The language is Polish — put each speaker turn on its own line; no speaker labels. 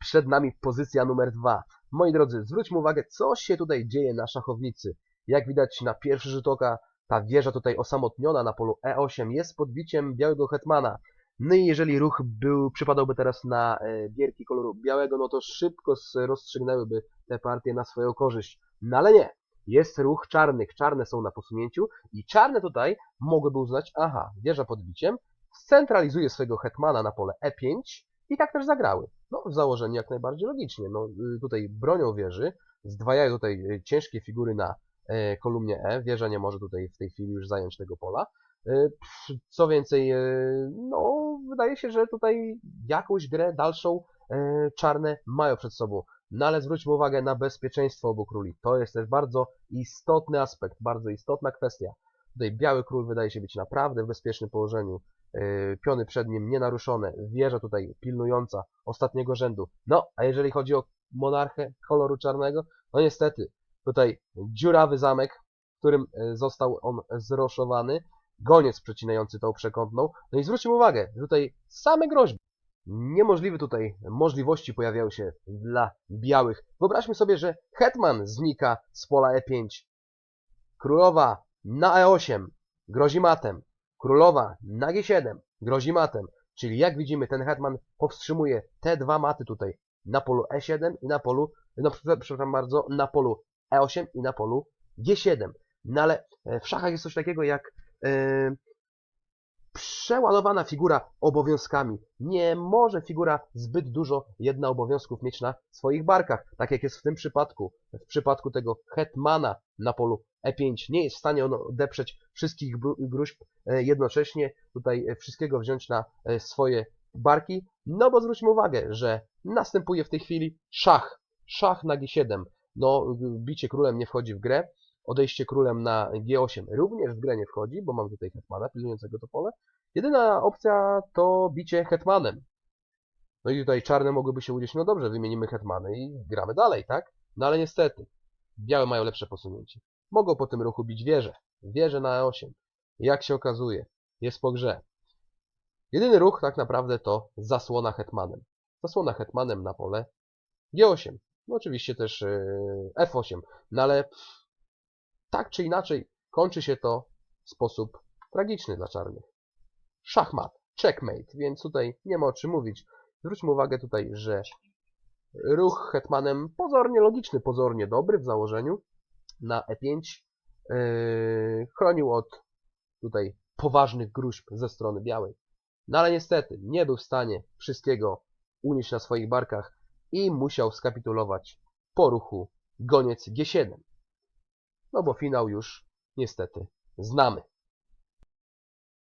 Przed nami pozycja numer dwa. Moi drodzy, zwróćmy uwagę, co się tutaj dzieje na szachownicy. Jak widać na pierwszy rzut oka, ta wieża tutaj osamotniona na polu E8 jest podbiciem białego hetmana. No i jeżeli ruch był, przypadałby teraz na e, bierki koloru białego, no to szybko rozstrzygnęłyby te partie na swoją korzyść. No ale nie. Jest ruch czarnych. Czarne są na posunięciu i czarne tutaj mogłyby uznać, aha, wieża podbiciem, scentralizuje swojego hetmana na pole E5 i tak też zagrały. No, w założeniu jak najbardziej logicznie. No, y, tutaj bronią wieży, zdwajają tutaj y, ciężkie figury na e, kolumnie E. Wieża nie może tutaj w tej chwili już zająć tego pola. E, Co więcej, e, no, wydaje się, że tutaj jakąś grę dalszą czarne mają przed sobą. No ale zwróćmy uwagę na bezpieczeństwo obu króli. To jest też bardzo istotny aspekt, bardzo istotna kwestia. Tutaj biały król wydaje się być naprawdę w bezpiecznym położeniu. Yy, Piony przed nim nienaruszone. Wieża tutaj pilnująca ostatniego rzędu. No, a jeżeli chodzi o monarchę koloru czarnego, no niestety, tutaj dziurawy zamek, którym e, został on zroszowany. Goniec przecinający tą przekątną. No i zwróćmy uwagę, że tutaj same groźby. Niemożliwe tutaj możliwości pojawiają się dla białych. Wyobraźmy sobie, że hetman znika z pola E5. Królowa na E8 grozi matem. Królowa na G7 grozi matem. Czyli jak widzimy, ten hetman powstrzymuje te dwa maty tutaj na polu E7 i na polu, no przepraszam bardzo, na polu E8 i na polu G7. No ale e, w szachach jest coś takiego jak e, przeładowana figura obowiązkami. Nie może figura zbyt dużo jedna obowiązków mieć na swoich barkach, tak jak jest w tym przypadku. W przypadku tego hetmana na polu E5 nie jest w stanie on odeprzeć wszystkich gru- gruźb e, jednocześnie, tutaj e, wszystkiego wziąć na e, swoje barki. No bo zwróćmy uwagę, że następuje w tej chwili szach. Szach na G7. No, bicie królem nie wchodzi w grę. Odejście królem na G8 również w grę nie wchodzi, bo mam tutaj hetmana pilnującego to pole. Jedyna opcja to bicie hetmanem. No i tutaj czarne mogłyby się udzieć, no dobrze, wymienimy hetmany i gramy dalej, tak? No ale niestety, białe mają lepsze posunięcie. Mogą po tym ruchu bić wieżę. Wieżę na E8. Jak się okazuje, jest po grze. Jedyny ruch tak naprawdę to zasłona hetmanem. Zasłona hetmanem na pole G8. No oczywiście też yy, F8. No ale tak czy inaczej kończy się to w sposób tragiczny dla czarnych. Szachmat, checkmate, więc tutaj nie ma o czym mówić. Zwróćmy uwagę tutaj, że ruch hetmanem pozornie logiczny, pozornie dobry w założeniu na E5 yy, chronił od tutaj poważnych gruźb ze strony białej. No ale niestety nie był w stanie wszystkiego unieść na swoich barkach i musiał skapitulować po ruchu goniec G7. No bo finał już niestety znamy.